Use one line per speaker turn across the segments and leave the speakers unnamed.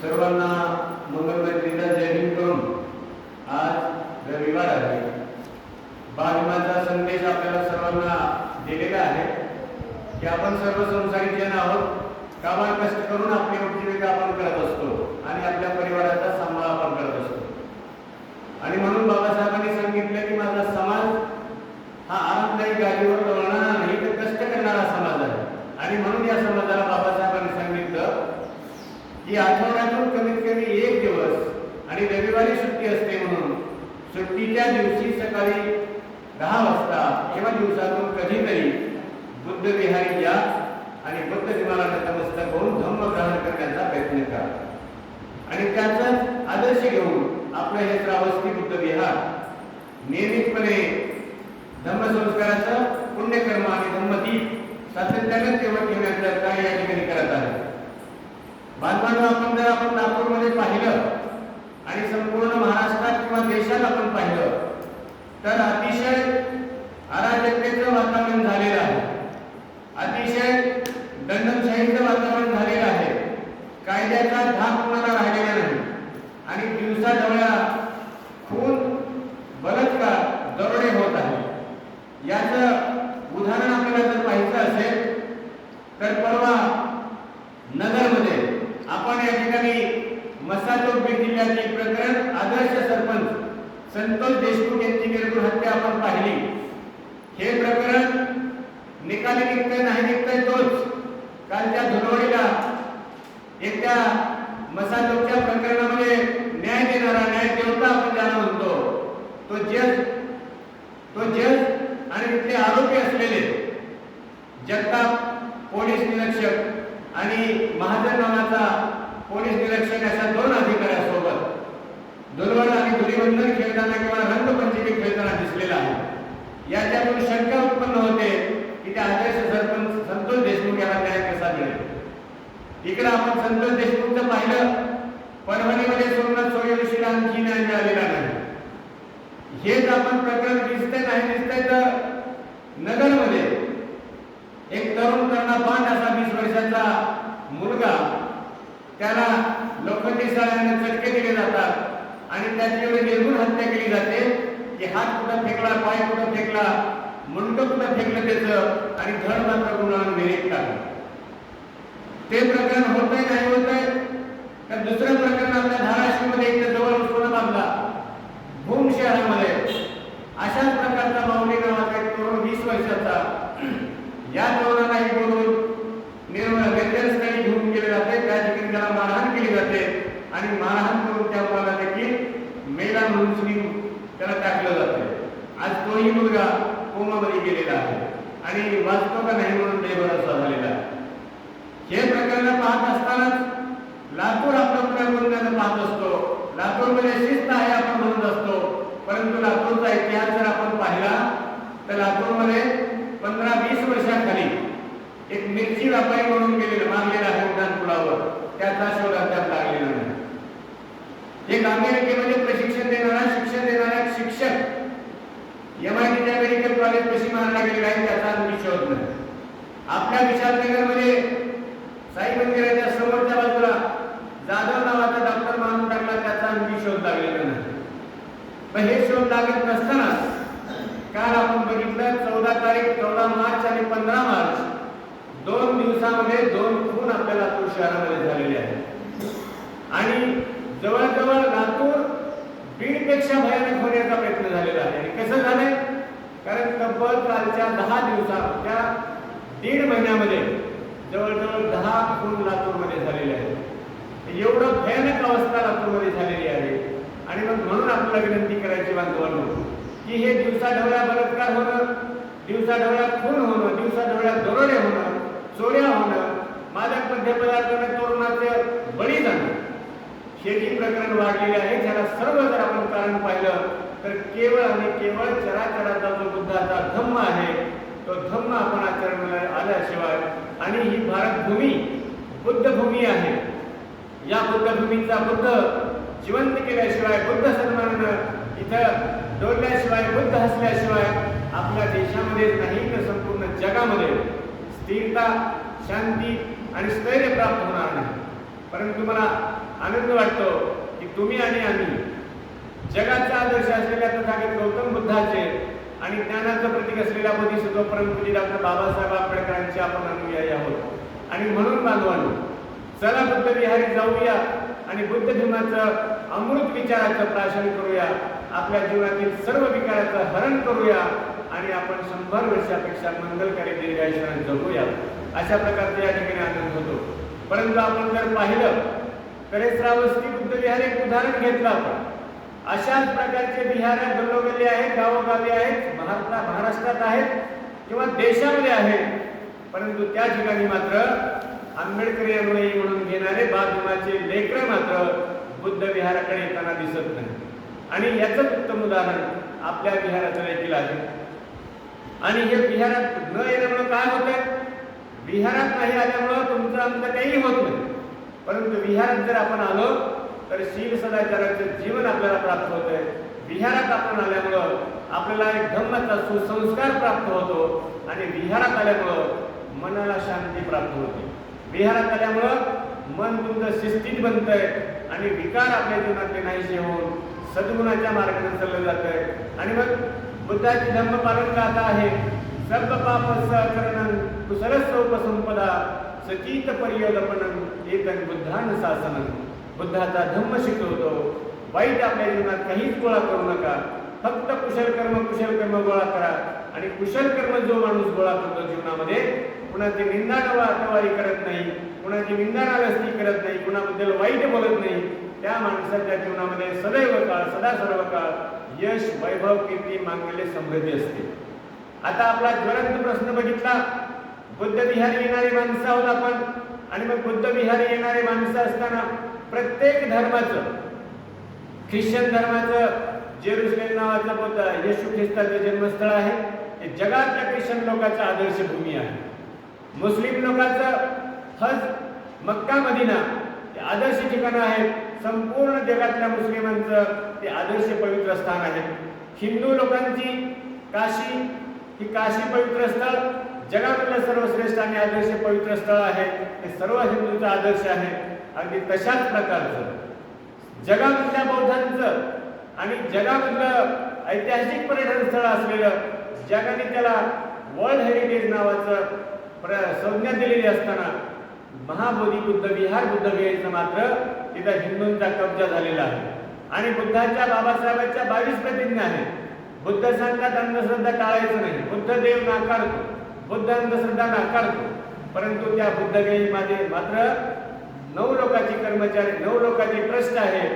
सर्वांना मंगलमय दिंडा करून आज रविवार आहे. बालमाचा संदेश आपल्याला सर्वांना दिलेला आहे की आपण सर्व संसारिक जन आहोत. कामा कष्ट करून आपली उपजीविका आपण करत असतो आणि आपल्या परिवाराचा सांभाळ आपण करत असतो. आणि म्हणून बाबासाहेबांनी सांगितलं की माझा समाज हा आरामदायी गाडीवर वळणारा नाही तर कष्ट करणारा समाज आहे. आणि म्हणून या समाजाला बाबासाहेबांनी सांगितलं की आठवण कमीत कमी एक दिवस आणि रविवारी सुट्टी असते म्हणून. सुट्टीच्या दिवशी सकाळी दहा वाजता किंवा दिवसातून कधीतरी बुद्ध विहारी या आणि बुद्ध विमानाला नतमस्तक होऊन धम्म ग्रहण करण्याचा प्रयत्न करा. आणि त्याचाच आदर्श घेऊन आपलं हे श्रावस्ती बुद्ध विहार नियमितपणे धम्मसंस्काराचं पुण्यकर्म आणि धम्मदीप सातत्याने तेव्हा ठेवण्याचं काय या ठिकाणी करत आहे बांधवांना आपण जर आपण नागपूरमध्ये पाहिलं आणि संपूर्ण महाराष्ट्रात किंवा देशात आपण पाहिलं तर अतिशय अराजकतेचं वातावरण झालेलं आहे. अतिशय दंडशाहीचं वातावरण झालेलं आहे. कायद्याचा धाक कोणाला राहिलेला नाही. आणि दिवसाजवळ्या खून बलात्कार दरोडे होत आहे याचं उदाहरण आपल्याला जर पाहायचं असेल तर परवा नगरमध्ये आपण या ठिकाणी मसाजोग बीड प्रकरण आदर्श सरपंच संतोष देशमुख यांची निर्गुण हत्या आपण पाहिली. हे प्रकरण निकाली निघतंय नाही निघतंय तोच. कालच्या धुलवडीला एकट्या मसाजोगच्या प्रकरणामध्ये न्याय देणारा न्याय देवता आपण ज्याला म्हणतो तो जज तो जज आणि तिथले आरोपी असलेले जगताप पोलीस निरीक्षक आणि महाजन नावाचा पोलीस निरीक्षक अशा दोन अधिकाऱ्यासोबत दुर्बल आणि धुलीवंदन खेळताना किंवा रंगपंचमी खेळताना दिसलेला आहे. याच्यातून शंका उत्पन्न होते की त्या आदर्श सरपंच संतोष देशमुख याला न्याय कसा मिळेल? इकडे आपण संतोष देशमुखचं पाहिलं. परभणीमध्ये सोमनाथ सूर्यवंशीला आणखी न्याय मिळालेला नाही. हेच आपण प्रकरण दिसतंय नाही दिसतंय तर नगरमध्ये एक तरुण तरुणा बांध असा वीस वर्षाचा मुलगा त्याला लोखंडी साळ्याने चटके दिले जातात. आणि त्याची एवढी निर्गुण हत्या केली जाते की हात कुठं फेकला पाय कुठं फेकला मुंड कुठं फेकलं त्याचं आणि धड मात्र गुणावर विरेक टाकला ते प्रकरण होतंय नाही होतंय? तर दुसरं प्रकरण आपल्या धाराशिवमध्ये इथे जवळ उस्मानाबादला भूम शहरामध्ये. अशाच प्रकारचा माऊली नावाचा एक तरुण वीस वर्षाचा. या तरुणालाही बोलून निर्मळ वेतनस्थळी घेऊन गेले जाते त्या ठिकाणी त्याला मारहाण केली जाते आणि मारहाण करून त्या मुलाला देखील मेला म्हणून सुनी त्याला टाकलं जाते आज तोही मुलगा कोमामध्ये गेलेला आहे. आणि वाचतो का नाही म्हणून बेभरसा झालेला आहे. हे प्रकरण पाहत असतानाच लातूर म्हणून प्रकरण पाहत असतो. लातूरमध्ये शिस्त आहे आपण म्हणत असतो. परंतु लातूरचा इतिहास जर आपण पाहिला तर लातूरमध्ये पंधरा वीस वर्षाखाली एक मिरची व्यापारी म्हणून गेलेला मारलेला आहे उड्डाण पुलावर त्याचा शोध अद्याप लागलेला नाही. एक अमेरिकेमध्ये प्रशिक्षण देणारा शिक्षण देणारा शिक्षक M I T medical college कशी मारला गेलेला आहे त्याचा आणखी शोध नाही. आपल्या विशालनगरमध्ये साई मंदिराच्या समोरच्या बाजूला जाधव नावाचा डॉक्टर मानून टाकला त्याचा आणखी शोध लागलेला नाही. पण हे शोध लागत नसताना काल आपण बघितलं चौदा तारीख चौदा मार्च आणि पंधरा मार्च दोन दिवसामध्ये दोन खून आपल्या लातूर शहरामध्ये झालेले आहेत. आणि जवळजवळ लातूर बीडपेक्षा भयानक होण्याचा प्रयत्न झालेला आहे. आणि कसं झालंय? कारण तब्बल कालच्या दहा दिवसात त्या दीड महिन्यामध्ये जवळजवळ दहा खून लातूरमध्ये झालेले आहेत. एवढं भयानक अवस्था लातूरमध्ये झालेली आहे. आणि मग म्हणून आपल्याला विनंती करायची बांधवांनो की हे दिवसा ढवळ्या बलात्कार होणं दिवसा ढवळ्या खून होणं दिवसा ढवळ्या दरोडे होणं चोऱ्या होणं मादक मद्यपदार्थाने तरुणाचे बळी जाणं शेती प्रकरण वाढलेले आहे त्याला सर्व जर आपण कारण पाहिलं तर केवळ आणि केवळ चराचराचा जो बुद्धाचा धम्म आहे तो धम्म आपण आचरणाला आल्याशिवाय आणि ही भारतभूमी बुद्धभूमी आहे. या बुद्धभूमीचा बुद्ध जिवंत केल्याशिवाय बुद्ध सन्मानानं इथं डोलल्याशिवाय बुद्ध हसल्याशिवाय आपल्या देशामध्ये नाही तर संपूर्ण जगामध्ये स्थिरता शांती आणि स्थैर्य प्राप्त होणार नाही. परंतु मला आनंद वाटतो की तुम्ही आणि आम्ही जगाचा आदर्श असलेल्या तथागत गौतम बुद्धाचे आणि ज्ञानाचं प्रतीक असलेल्या बोधिसत्व परमपूजी डॉक्टर बाबासाहेब आंबेडकरांचे आपण अनुयायी आहोत. आणि म्हणून बांधवांनो चला बुद्ध विहारी जाऊया आणि बुद्ध धर्माचं अमृत विचाराचं प्राशन करूया. आपल्या जीवनातील सर्व विकाराचं हरण करूया आणि आपण शंभर वर्षापेक्षा मंगलकारी दीर्घायुष्याने जगूया. अशा प्रकारचे या ठिकाणी आनंद होतो. परंतु आपण जर पाहिलं कडे श्रावस्ती बुद्ध विहार एक उदाहरण घेतलं आपण. अशाच प्रकारचे विहार गल्लोगल्ली आहेत गावोगावी आहेत भारता महाराष्ट्रात आहेत किंवा देशामध्ये आहेत. परंतु त्या ठिकाणी मात्र आंबेडकर अनुयायी म्हणून घेणारे बालधर्माचे लेकर मात्र बुद्ध विहाराकडे येताना दिसत नाही. आणि याचंच उत्तम उदाहरण आपल्या विहाराचं देखील आहे. आणि हे विहारात न येण्यामुळं काय होतं विहारात नाही आल्यामुळं तुमचं आमचं काही होत नाही. परंतु विहारात जर आपण आलो तर शील सदाचाराचं जीवन आपल्याला प्राप्त होतंय. विहारात आपण आल्यामुळं आपल्याला एक धम्माचा सुसंस्कार प्राप्त होतो आणि विहारात आल्यामुळं मनाला शांती प्राप्त होते. विहारात आल्यामुळं मन तुमचं शिस्तीत बनतंय आणि विकार आपल्या जीवनातले नाहीसे होऊन सद्गुणाच्या मार्गाने चाललं जातंय. आणि मग बुद्धाची धम्म पालन गाथा आहे? सर्व पाप सहकरण कुशलस्व उपसंपदा सचित पर्योदपणन एतन बुद्धान शासन बुद्धाचा धम्म शिकवतो. वाईट आपल्या जीवनात काहीच गोळा करू नका. फक्त कुशल कर्म कुशल कर्म गोळा करा. आणि कुशल कर्म जो माणूस गोळा करतो जीवनामध्ये कुणाची निंदा टवारी करत नाही कुणाची निंदा नालस्ती करत नाही कुणाबद्दल वाईट बोलत नाही त्या माणसाच्या जीवनामध्ये सदैव काळ सदा सर्व काळ यश वैभव कीर्ती मागलेले समृद्धी असते. आता आपला ज्वलंत प्रश्न बघितला. बुद्ध विहारी येणारी माणसं आहोत आपण. आणि मग बुद्ध विहारी येणारे माणसं असताना प्रत्येक धर्माचं ख्रिश्चन धर्माचं जेरुसलेम नावाचं बुद्ध येशू ख्रिस्ताचं जन्मस्थळ आहे. हे जगातल्या ख्रिश्चन लोकांचं आदर्श भूमी आहे. मुस्लिम लोकांचं हज मक्का मदिना हे आदर्श ठिकाणं आहेत. संपूर्ण जगातल्या मुस्लिमांचं ते आदर्श पवित्र स्थान आहे. हिंदू लोकांची काशी ही काशी पवित्र स्थळ जगामधलं सर्वश्रेष्ठ आणि आदर्श पवित्र स्थळ आहे. हे सर्व हिंदूचा आदर्श आहे. अगदी तशाच प्रकारचं. जगामधल्या बौद्धांचं आणि जगामधलं ऐतिहासिक पर्यटन स्थळ असलेलं जगाने त्याला वर्ल्ड हेरिटेज नावाचं प्र संज्ञा दिलेली असताना महाबोधी बुद्ध विहार बुद्ध विहारचं मात्र तिथं हिंदूंचा कब्जा झालेला आहे. आणि बुद्धाच्या बाबासाहेबांच्या बावीस प्रतिज्ञा आहेत. बुद्ध सांगतात अंधश्रद्धा टाळायचं नाही. बुद्ध देव नाकारतो. बुद्ध अंधश्रद्धा नाकारतो परंतु त्या बुद्धगयीमध्ये मात्र नऊ लोकांची कर्मचारी नऊ लोकांचे ट्रस्ट आहे.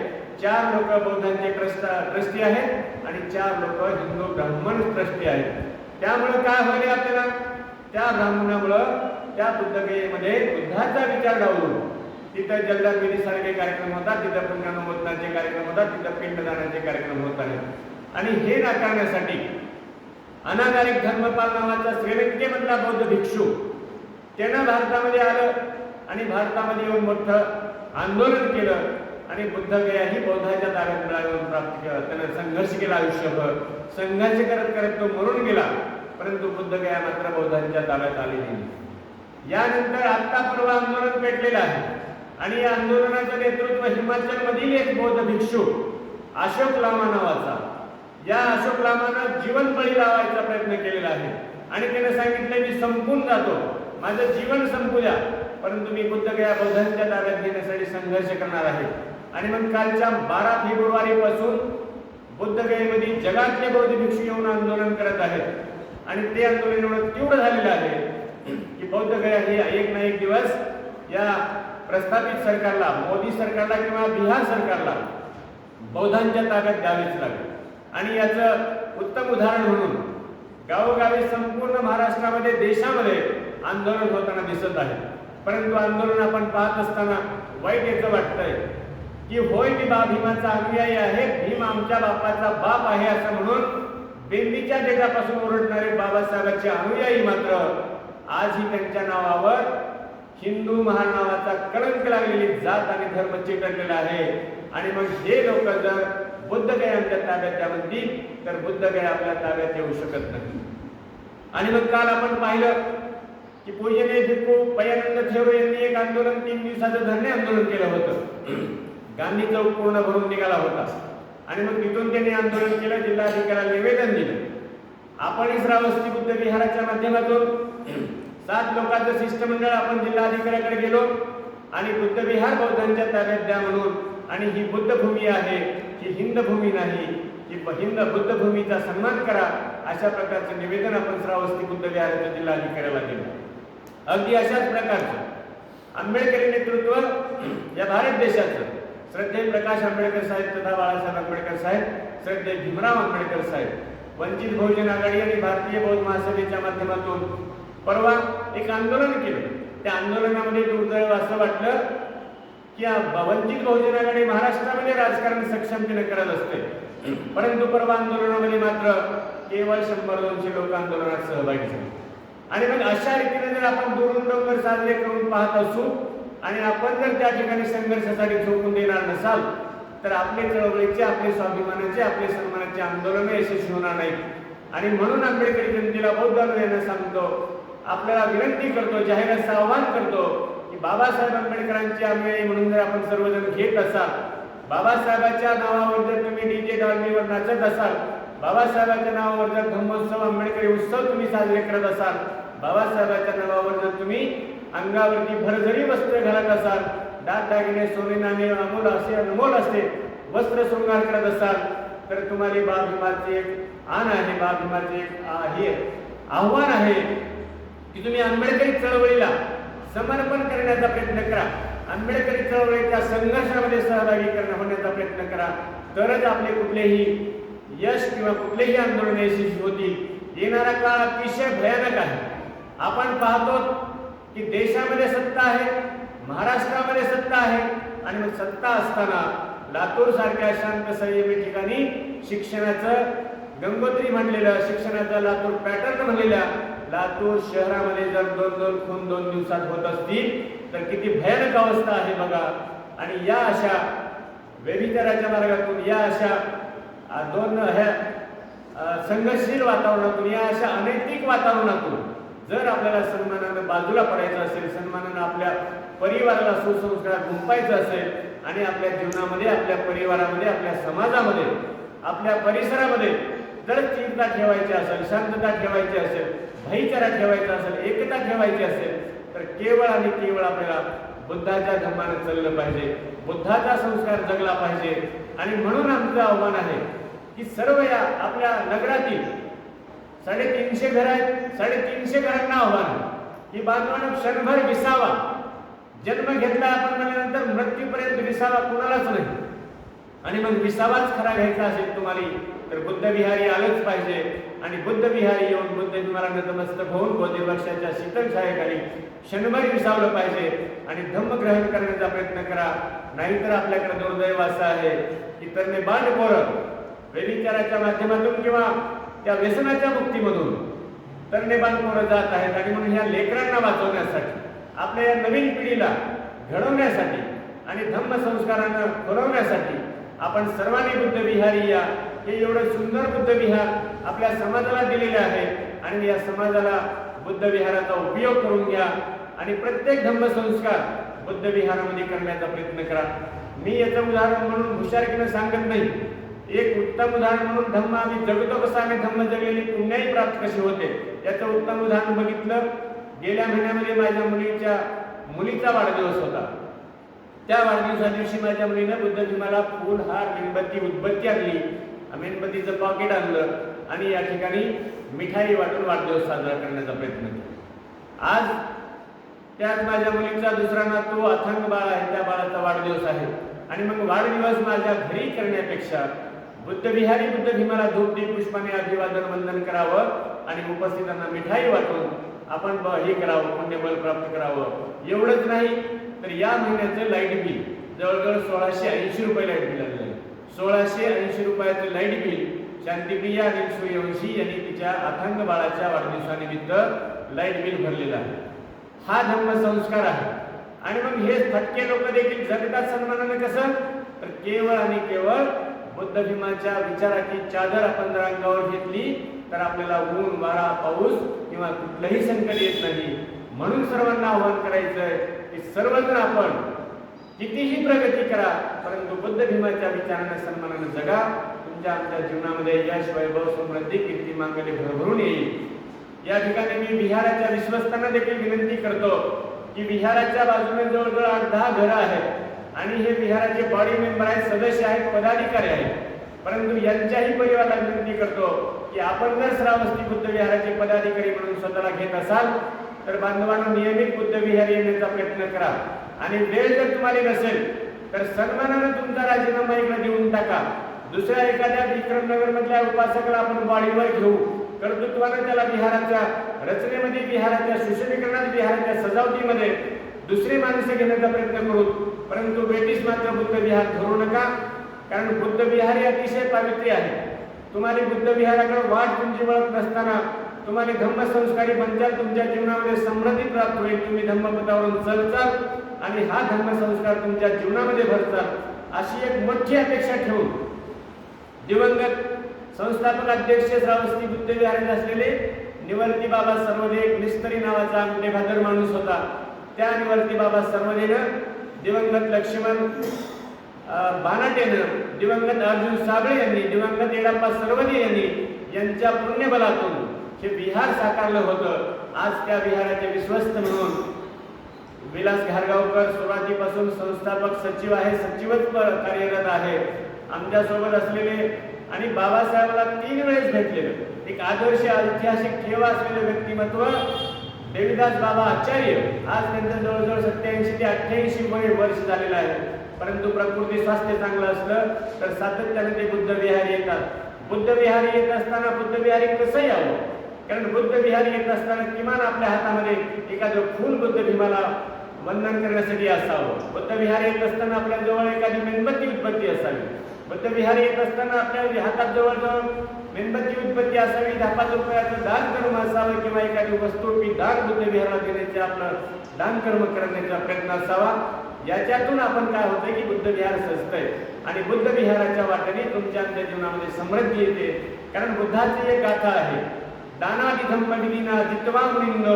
चार लोक बौद्धांचे ट्रस्ट ट्रस्टी आहेत आणि चार लोक हिंदू ब्राह्मण ट्रस्टी आहेत. त्यामुळं काय होईल आपल्याला? त्या ब्राह्मणामुळं त्या बुद्धगयेमध्ये बुद्धाचा विचार डावलून तिथं जलदान सारखे कार्यक्रम होतात तिथं पुण्यानुमोदनाचे कार्यक्रम होतात तिथं पिंडदानाचे कार्यक्रम होत आहेत. आणि हे नाकारण्यासाठी अनागारिक धर्मपाल नावाचा श्रीलंकेमधला बौद्ध भिक्षू. त्यानं भारतामध्ये आलं आणि भारतामध्ये येऊन मोठं आंदोलन केलं आणि बुद्ध गया ही बौद्धाच्या ताब्यात मिळावून प्राप्त केलं. त्यानं संघर्ष केला आयुष्यभर. संघर्ष करत करत तो मरून गेला परंतु बुद्ध गया मात्र बौद्धांच्या ताब्यात आलेली नाही. यानंतर आत्ता परवा आंदोलन पेटलेलं आहे आणि या आंदोलनाचं नेतृत्व हिमाचल मधील एक बौद्ध भिक्षू अशोक लामा नावाचा. या अशोक लामानं जीवन बळी लावायचा प्रयत्न केलेला आहे. आणि त्याने सांगितलं मी संपून जातो. माझं जीवन संपू द्या परंतु मी बुद्ध गया बौद्धांच्या ताब्यात घेण्यासाठी संघर्ष करणार आहे. आणि मग कालच्या बारा फेब्रुवारी पासून बुद्ध गयेमध्ये जगातले बौद्ध भिक्षू येऊन आंदोलन करत आहेत. आणि ते आंदोलन एवढं तीव्र झालेलं आहे की बौद्ध गया हे एक ना एक दिवस या प्रस्थापित सरकारला मोदी सरकारला किंवा बिहार सरकारला बौद्धांच्या ताब्यात द्यावीच लागेल. आणि याचं उत्तम उदाहरण म्हणून गावोगावी संपूर्ण महाराष्ट्रामध्ये देशामध्ये आंदोलन होताना दिसत आहे. परंतु आंदोलन आपण पाहत असताना वाईट याचं वाटतंय की होय मी बा भीमाचा अनुयायी आहे भीम आमच्या बापाचा बाप आहे असं म्हणून बेंदीच्या देशापासून ओरडणारे बाबासाहेबांचे अनुयायी मात्र आजही त्यांच्या नावावर हिंदू महानावाचा कलंक लागलेली जात आणि धर्म चिकटलेला आहे. आणि मग हे लोक जर बुद्ध काही आमच्या ताब्यात द्या म्हणतील तर बुद्ध काही आपल्या ताब्यात येऊ शकत नाही. आणि मग काल आपण पाहिलं की पूजने भिक्खू पयानंद थेरो यांनी एक आंदोलन तीन दिवसाचं धरणे आंदोलन केलं होतं. गांधी चौक पूर्ण भरून निघाला होता. आणि मग तिथून त्यांनी आंदोलन केलं जिल्हाधिकाऱ्याला निवेदन दिलं. आपण श्रावस्ती बुद्ध विहाराच्या माध्यमातून सात लोकांचं शिष्टमंडळ आपण जिल्हाधिकाऱ्याकडे गेलो आणि बुद्ध विहार बौद्धांच्या ताब्यात द्या म्हणून आणि ही बुद्ध भूमी आहे. ही हिंद भूमी नाही ही हिंद बुद्ध भूमीचा सन्मान करा अशा प्रकारचं निवेदन आपण श्रावस्ती बुद्ध विहाराच्या जिल्हाधिकाऱ्याला दिलं. अगदी अशाच प्रकारचं. आंबेडकरी नेतृत्व या भारत देशाचं. श्रद्धे प्रकाश आंबेडकर साहेब तथा बाळासाहेब आंबेडकर साहेब श्रद्धे भीमराव आंबेडकर साहेब. वंचित बहुजन आघाडी आणि भारतीय बौद्ध महासभेच्या माध्यमातून परवा एक आंदोलन केलं. त्या आंदोलनामध्ये दुर्दैव असं वाटलं की आ- ब- वंचित बहुजन आघाडी महाराष्ट्रामध्ये राजकारण सक्षमतेने करत असते. परंतु परवा आंदोलनामध्ये मात्र केवळ शंभर दोनशे लोक आंदोलनात सहभागी झाले. आणि मग अशा रीतीने जर आपण दुरून डोंगर साजरे करून पाहत असू आणि आपण जर त्या ठिकाणी संघर्षासाठी झोकून देणार नसाल तर आपले चळवळीचे आपले स्वाभिमानाचे आपले सन्मानाचे आंदोलन यशस्वी होणार नाही आणि म्हणून आंबेडकरी जनतेला बौद्ध यांना सांगतो आपल्याला विनंती करतो जाहीर असं आव्हान करतो बाबासाहेब आंबेडकरांची आंबेडकरी म्हणून जर आपण सर्वजण घेत असाल बाबासाहेबांच्या नावावर जर तुम्ही डीजे डॉल्बीवर नाचत असाल बाबासाहेबांच्या नावावर जर धम्मोत्सव आंबेडकरी उत्सव तुम्ही साजरे करत असाल बाबासाहेबांच्या नावावर जर तुम्ही अंगावरती भरझरी वस्त्र घालत असाल दागदागिने सोने नाणे अमोल असे अनमोल असते वस्त्र शृंगार करत असाल तर तुम्हाला बाब हिमाचे एक आण आहे बाब हिमाचे एक आ- हे आव्हान आहे की तुम्ही आंबेडकरी चळवळीला समर्पण करण्याचा प्रयत्न करा. आंबेडकरी चळवळीच्या संघर्षामध्ये सहभागी करणं होण्याचा प्रयत्न करा. तरच आपले कुठलेही यश किंवा कुठलेही आंदोलन यशस्वी होतील. येणारा काळ अतिशय भयानक आहे. आपण पाहतो की देशामध्ये सत्ता आहे महाराष्ट्रामध्ये सत्ता आहे आणि मग सत्ता असताना लातूर सारख्या शांत संयमी ठिकाणी शिक्षणाचं गंगोत्री म्हणलेलं शिक्षणाचा लातूर पॅटर्न म्हणलेलं लातूर शहरामध्ये जर दोन दोन खून दोन दिवसात होत असतील तर किती भयानक अवस्था आहे बघा. आणि या अशा व्यभिचाराच्या मार्गातून या अशा दोन ह्या संघर्षशील वातावरणातून या अशा अनैतिक वातावरणातून जर आपल्याला सन्मानानं बाजूला पडायचं असेल सन्मानानं आपल्या परिवाराला सुसंस्कार गुंपायचं असेल आणि आपल्या जीवनामध्ये आपल्या परिवारामध्ये आपल्या समाजामध्ये आपल्या परिसरामध्ये जर चिंता ठेवायची असेल शांतता ठेवायची असेल भाईचारा ठेवायचा असेल एकता ठेवायची असेल तर केवळ आणि केवळ आपल्याला बुद्धाच्या धर्माने चाललं पाहिजे. बुद्धाचा संस्कार जगला पाहिजे. आणि म्हणून आमचं आव्हान आहे की सर्व या आपल्या नगरातील साडेतीनशे घर आहेत साडेतीनशे घरांना आव्हान. की बांधवानं क्षणभर विसावा. जन्म घेतला आपण म्हणल्यानंतर मृत्यूपर्यंत विसावा कुणालाच नाही. आणि मग विसावाच खरा घ्यायचा असेल तुम्हाला तर बुद्ध विहारी आलंच पाहिजे. आणि बुद्ध विहारी येऊन बुद्ध तुम्हाला नतमस्तक होऊन बोधे वर्षाच्या शीतल छायेखाली क्षणभर विसावलं पाहिजे आणि धम्म ग्रहण करण्याचा प्रयत्न करा. नाहीतर आपल्याकडे दुर्दैव असं आहे की तरणे बांड पोरं व्यभिचाराच्या माध्यमातून किंवा त्या व्यसनाच्या मुक्तीमधून तरणे बांड पोरं जात आहेत आणि म्हणून ह्या लेकरांना वाचवण्यासाठी आपल्या या नवीन पिढीला घडवण्यासाठी आणि धम्म संस्कारांना घडवण्यासाठी आपण सर्वांनी बुद्ध विहारी या. हे एवढं सुंदर बुद्ध विहार आपल्या समाजाला दिलेले आहे. आणि या समाजाला बुद्ध विहाराचा उपयोग करून घ्या. आणि प्रत्येक धम्म संस्कार बुद्ध विहारामध्ये करण्याचा प्रयत्न करा. मी याचं उदाहरण म्हणून हुशारकीनं सांगत नाही. एक उत्तम उदाहरण म्हणून धम्म आम्ही जगतो कसं आम्ही धम्म जगलेली पुण्याही प्राप्त कशी होते? याचं उत्तम उदाहरण बघितलं. गेल्या महिन्यामध्ये माझ्या मुलीच्या मुलीचा वाढदिवस होता. त्या वाढदिवसा दिवशी माझ्या मुलीनं बुद्ध मला फूल हार मेणबत्ती उदबत्ती आणली. मेणबत्तीचं पॉकेट आणलं. आणि या ठिकाणी मिठाई वाटून वाढदिवस साजरा करण्याचा प्रयत्न केला. आज त्यात माझ्या मुलीचा दुसरा नातू अथंग बाळ आहे त्या बाळाचा वाढदिवस आहे. आणि मग वाढदिवस माझ्या घरी करण्यापेक्षा बुद्धविहारी बुद्ध भीमाला धूप दीप पुष्पाने अभिवादन वंदन करावं आणि उपस्थितांना मिठाई वाटून आपण ब- हे करावं पुण्यबल प्राप्त करावं. एवढंच नाही तर या महिन्याचं लाइट बिल जवळजवळ सोळाशे ऐंशी रुपये लाइट बिल आलेलं आहे. सोळाशे ऐंशी रुपयाचं लाइट बिल शांतिप्रिया आणि सूर्यवंशी यांनी तिच्या अथांग बाळाच्या वाढदिवसानिमित्त लाइट बिल भरलेलं आहे. हा धर्म संस्कार आहे. आणि मग हे थटके लोक देखील जगतात सन्मानाने कसं? तर केवळ आणि केवळ बुद्ध भीमाच्या विचाराची चादर आपण जर अंगावर घेतली तर आपल्याला ऊन वारा पाऊस किंवा कुठलंही संकट येत नाही. म्हणून सर्वांना आव्हान करायचंय की सर्वजण आपण कितीही प्रगती करा परंतु बुद्ध भीमाच्या विचाराने सन्मानानं जगा. तुमच्या आमच्या जीवनामध्ये यश वैभव समृद्धी कीर्ती मांगले भरभरून येईल. या ठिकाणी मी विहाराच्या विश्वस्तांना देखील विनंती करतो की विहाराच्या बाजूने जवळजवळ आठ दहा घरं आहेत आणि हे विहाराचे बॉडी मेंबर आहेत सदस्य आहेत पदाधिकारी आहेत. परंतु यांच्याही परिवाराला विनंती करतो की आपण जर श्रावस्ती बुद्ध विहाराचे पदाधिकारी म्हणून स्वतःला घेत असाल तर बांधवांना नियमित बुद्ध विहार येण्याचा प्रयत्न करा. आणि वेळ जर तुम्हाला नसेल तर सन्मानानं तुमचा राजीनामा इकडे देऊन टाका. दुसऱ्या एखाद्या विक्रमनगर मधल्या उपासकाला आपण वाडीवर घेऊ. कर्तृत्वानं त्याला विहाराच्या रचनेमध्ये बिहाराच्या सुशोभीकरणात बिहाराच्या सजावटीमध्ये दुसरी माणसं घेण्याचा प्रयत्न करू. परंतु ब्रिटिश मात्र बुद्ध विहार धरू नका कारण बुद्ध विहार हे अतिशय पावित्र्य आहे. तुम्हाला बुद्ध विहाराकडे वाट तुमची वळत नसताना तुम्हाला धम्मसंस्कारी बनचाल तुमच्या जीवनामध्ये समृद्धी प्राप्त होईल. तुम्ही धम्मपदावरून चलचाल आणि हा धर्मसंस्कार तुमच्या जीवनामध्ये भरचाल अशी एक मोठी अपेक्षा ठेवून दिवंगत संस्थापक अध्यक्ष श्रावस्ती बुद्ध असलेले निवर्ती बाबा सर्वदे निस्तरी नावाचा अंगठेखादर माणूस होता. त्या निवर्ती बाबा सर्वदेनं दिवंगत लक्ष्मण अं, बानाटेनं दिवंगत अर्जुन साबळे यांनी दिवंगत येडाप्पा सर्वदे यांनी यांच्या पुण्यबलातून हे विहार साकारलं होतं. आज त्या विहाराचे विश्वस्त म्हणून विलास घारगावकर सुरुवातीपासून संस्थापक सचिव आहे सचिवच कार्यरत आहे. आमच्यासोबत असलेले आणि बाबासाहेबांना तीन वेळेस भेटलेले. एक आदर्श ऐतिहासिक ठेवा असलेलं व्यक्तिमत्व देविदास बाबा आचार्य. आज त्यांचं जवळजवळ सत्याऐंशी ते अठ्ठ्याऐंशी वय वर्ष झालेलं आहे. परंतु प्रकृती स्वास्थ्य चांगलं असलं तर सातत्याने ते बुद्ध विहारी येतात. बुद्ध विहारी येत असताना बुद्ध विहारी कसं यावं? कारण बुद्ध विहारी येत असताना किमान आपल्या हातामध्ये एखादं फूल बुद्ध भीमाला वंदन करण्यासाठी असावं. बुद्ध विहार येत असताना आपल्या जवळ एखादी मेणबत्ती उत्पत्ती असावी. बुद्ध विहार येत असताना आपल्या हातात जवळजवळ मेणबत्ती उत्पत्ती असावी दहा पाच रुपयाचं दान कर्म असावं किंवा एखादी वस्तू की दान बुद्ध विहाराला देण्याचे आपलं दान कर्म करण्याचा प्रयत्न असावा. याच्यातून आपण काय होतं की बुद्ध विहार सजतंय. आणि बुद्ध विहाराच्या वाटेने तुमच्या आमच्या जीवनामध्ये समृद्धी येते. कारण बुद्धाची एक गाथा आहे. दानाधिधम धम्मविधीना जितवा मुनिंद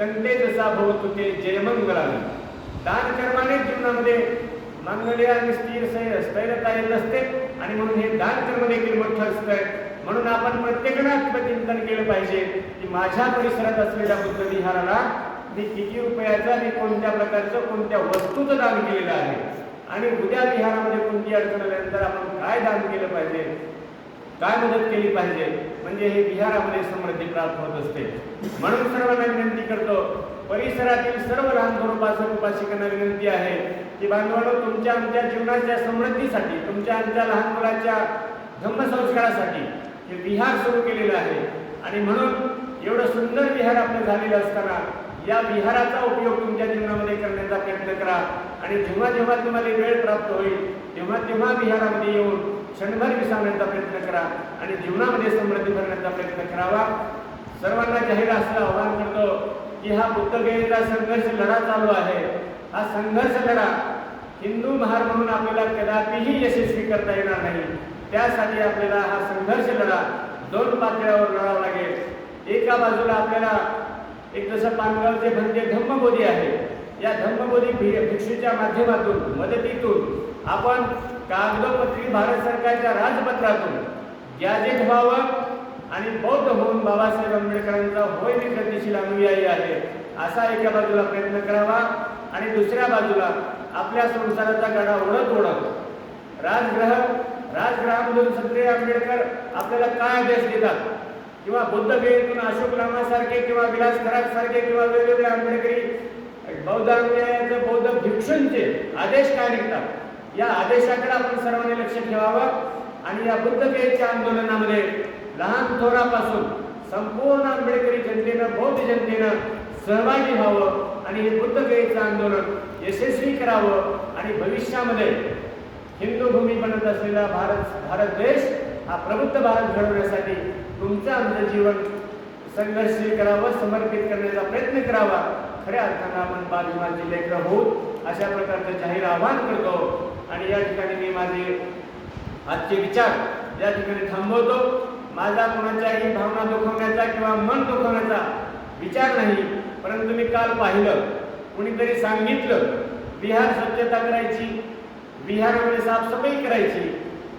तंटे जसा भवतु ते जयमंगलाने. दान कर्माने जीवनामध्ये मांगल्य आणि स्थिर स्थैर्यता येत असते आणि म्हणून हे दान कर्म देखील मोठं असतंय म्हणून आपण प्रत्येकानं आत्मचिंतन केलं पाहिजे की माझ्या परिसरात असलेल्या बुद्ध विहाराला मी किती रुपयाचं आणि कोणत्या प्रकारचं कोणत्या वस्तूचं दान केलेलं आहे? आणि उद्या विहारामध्ये कोणती अडचण आल्यानंतर आपण काय दान केलं पाहिजे? काय मदत केली पाहिजे? म्हणजे हे विहारामध्ये समृद्धी प्राप्त होत असते. म्हणून सर्वांना विनंती करतो परिसरातील सर्व लहान थोर उपासक उपासिकांना विनंती आहे की बांधवांनो तुमच्या आमच्या जीवनाच्या समृद्धीसाठी तुमच्या आमच्या लहान मुलाच्या धम्मसंस्कारासाठी हे विहार सुरू केलेलं आहे. आणि म्हणून एवढं सुंदर विहार आपलं झालेलं असताना या विहाराचा उपयोग तुमच्या जीवनामध्ये करण्याचा प्रयत्न करा. आणि जेव्हा जेव्हा तुम्हाला वेळ प्राप्त होईल तेव्हा तेव्हा विहारामध्ये येऊन क्षणभर विसावण्याचा प्रयत्न करा आणि जीवनामध्ये समृद्धी भरण्याचा प्रयत्न करावा. सर्वांना जाहीर असलं आव्हान करतो. की हा बुद्धगयेचा संघर्ष लढा चालू आहे. हा संघर्ष लढा हिंदू महार म्हणून आपल्याला कदापिही यशस्वी करता येणार नाही. त्यासाठी आपल्याला हा संघर्ष लढा दोन पातळ्यावर लढावा लागेल. एका बाजूला आपल्याला एक जसं पानगावचे भंते धम्मबोधी आहे या धम्मबोधी भि- भिक्षूच्या माध्यमातून मदतीतून आपण कागदोपत्री भारत सरकारच्या राजपत्रातून गॅजेट व्हावं आणि बौद्ध होऊन बाबासाहेब आंबेडकरांचा होय मी गतिशील अनुयायी आहे. असा एका बाजूला प्रयत्न करावा आणि दुसऱ्या बाजूला आपल्या संसाराचा गडा ओढत ओढत राजग्रह राजग्रहामधून सत्रे आंबेडकर आपल्याला काय आदेश देतात? किंवा बुद्ध गयेतून अशोक रामासारखे किंवा विलास खरात सारखे किंवा वेगवेगळे आंबेडकरी बौद्ध अनुयायांचे बौद्ध भिक्षूंचे आदेश काय निघतात? या आदेशाकडे आपण सर्वांनी लक्ष ठेवावं आणि या बुद्ध आंदोलनामध्ये लहान थोरापासून संपूर्ण आंबेडकरी जनतेनं बौद्ध जनतेनं सहभागी व्हावं आणि हे बुद्ध आंदोलन यशस्वी करावं आणि भविष्यामध्ये हिंदू भूमी बनत असलेला भारत भारत देश हा प्रबुद्ध भारत घडवण्यासाठी तुमचं आमचं जीवन संघर्षशील करावं समर्पित करण्याचा प्रयत्न करावा. खऱ्या अर्थानं आपण बालविमाचे लेकर होऊ अशा प्रकारचं जाहीर आवाहन करतो. आणि या ठिकाणी मी माझे आजचे विचार या ठिकाणी थांबवतो. माझा कोणाच्याही भावना दुखवण्याचा किंवा मन दुखवण्याचा विचार नाही परंतु मी काल पाहिलं कुणीतरी सांगितलं विहार स्वच्छता करायची विहारामध्ये साफसफाई करायची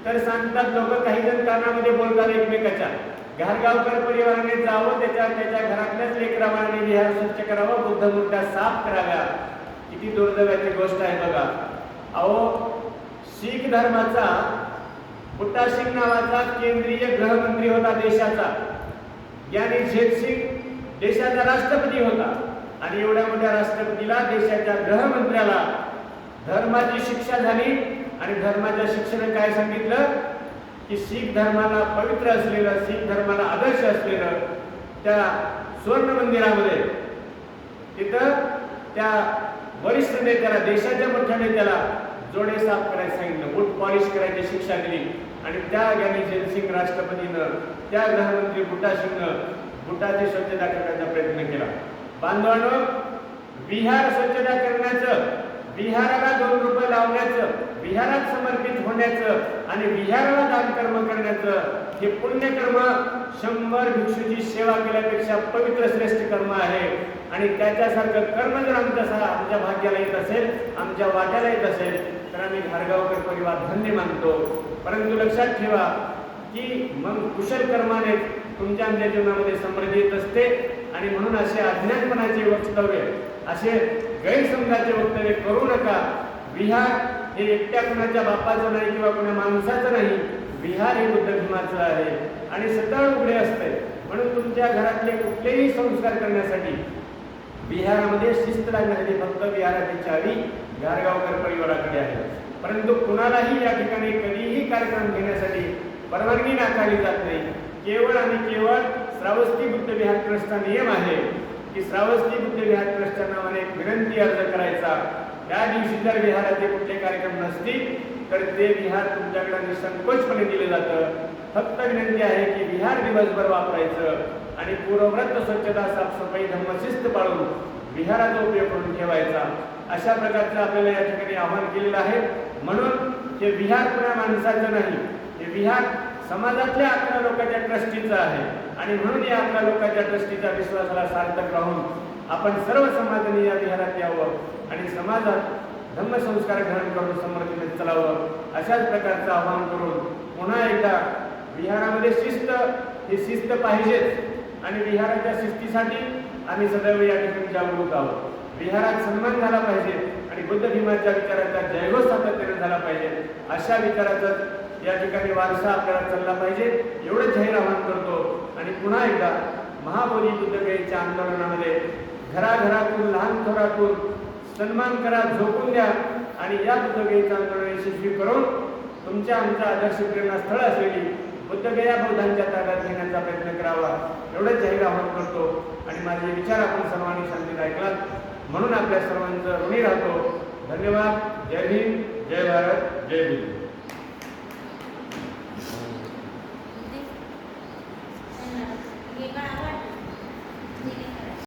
तर सांगतात लोक काही जण कानामध्ये बोलतात एकमेकाच्या. घरगावकर परिवाराने जावं त्याच्या त्याच्या घरातल्याच लेकराबाळाने विहार स्वच्छ करावं बुद्धमूर्त्या साफ कराव्या. किती दुर्दैवाची गोष्ट आहे बघा. अहो शीख धर्माचा बुट्टा सिंग नावाचा केंद्रीय गृहमंत्री होता देशाचा. याने झेद सिंग देशाचा राष्ट्रपती होता. आणि एवढ्या मोठ्या राष्ट्रपतीला देशाच्या गृहमंत्र्याला धर्माची शिक्षा झाली. आणि धर्माच्या शिक्षेने काय सांगितलं? की शीख धर्माला पवित्र असलेलं शीख धर्माला आदर्श असलेलं त्या सुवर्ण मंदिरामध्ये तिथं त्या वरिष्ठ नेत्याला देशाच्या मोठ्या नेत्याला जोडे साफ करायला सांगितलं. बूट पॉलिश करायची शिक्षा दिली. आणि त्या ज्ञानेश्वर सिंग राष्ट्रपतीनं त्या गृहमंत्री बुटा सिंगनं बुटाची स्वच्छता करण्याचा प्रयत्न केला. बांधवानं बिहार स्वच्छता करण्याचं विहाराला दोन रुपये लावण्याचं विहारात समर्पित होण्याचं आणि विहाराला दान कर्म करण्याचं हे पुण्यकर्म शंभर भिक्षूची सेवा केल्यापेक्षा पवित्र श्रेष्ठ कर्म आहे. आणि त्याच्यासारखं कर्म जर आमच्या आमच्या भाग्याला येत असेल आमच्या वाट्याला येत असेल तर आम्ही घारगावकर परिवार धन्य मानतो. परंतु लक्षात ठेवा की मग कुशल कर्माने तुमच्या आमच्या जीवनामध्ये समृद्धी येत असते. आणि म्हणून असे अज्ञानपणाचे वक्तव्य असे गैरसमजाचे वक्तव्य करू नका. विहार हे एकट्या कुणाच्या बापाचं नाही किंवा कुणा माणसाचं नाही. विहार हे बुद्ध धर्माचं आहे. आणि सतळ उघडे असते. म्हणून तुमच्या घरातले कुठलेही संस्कार करण्यासाठी बिहारामध्ये शिस्त लागण्यासाठी फक्त बिहाराची चावी गारगावकर परिवाराकडे आहे परंतु कुणालाही या ठिकाणी कधीही कार्यक्रम घेण्यासाठी परवानगी नाकारली जात नाही. केवळ आणि केवळ श्रावस्ती बुद्ध विहार ट्रस्टचा नियम आहे. की श्रावस्ती बुद्ध विहार ट्रस्टच्या नावाने एक विनंती अर्ज करायचा. त्या दिवशी जर विहाराचे कुठले कार्यक्रम नसतील तर ते विहार तुमच्याकडे निसंकोचपणे दिले जातं. फक्त विनंती आहे की विहार दिवसभर वापरायचं आणि पूर्वव्रत स्वच्छता साफसफाई धर्मशिस्त पाळून विहाराचा उपयोग करून ठेवायचा. अशा प्रकारचं आपल्याला या ठिकाणी आव्हान केलेलं आहे. म्हणून हे विहार पुन्हा माणसाचं नाही हे विहार समाजातल्या अकरा लोकांच्या ट्रस्टीचं आहे. आणि म्हणून या अकरा लोकांच्या दृष्टीच्या विश्वासाला सार्थक राहून आपण सर्व समाजाने या विहारात यावं आणि समाजात धम्मसंस्कार ग्रहण करून समर्थीने चलावं अशाच प्रकारचं आवाहन करून पुन्हा एकदा विहारामध्ये शिस्त ही शिस्त पाहिजेच. आणि विहाराच्या शिस्तीसाठी आम्ही सदैव या ठिकाणी जागरूक आहोत. विहारात सन्मान झाला पाहिजे आणि बुद्ध भीमाच्या विचाराचा जयघोष सातत्याने झाला पाहिजे. अशा विचाराचा या ठिकाणी वारसा आपल्याला चालला पाहिजे. एवढं जाहीर आवाहन करतो. आणि पुन्हा एकदा महाबोधी बुद्धगयेच्या आंदोलनामध्ये घराघरातून लहान थोरातून सन्मान करा झोपून द्या आणि या बुद्धगयेचं आंदोलन यशस्वी करून तुमच्या आमच्या आदर्श प्रेरणास्थळ असलेली बुद्धगया बौद्धांच्या ताब्यात घेण्याचा प्रयत्न करावा. एवढंच जाहीर आवाहन करतो आणि माझे विचार आपण सर्वांनी शांतीत ऐकलात. म्हणून आपल्या सर्वांचं ऋणी राहतो. धन्यवाद. जय हिंद. जय भारत. जय हिंद 你干啥呢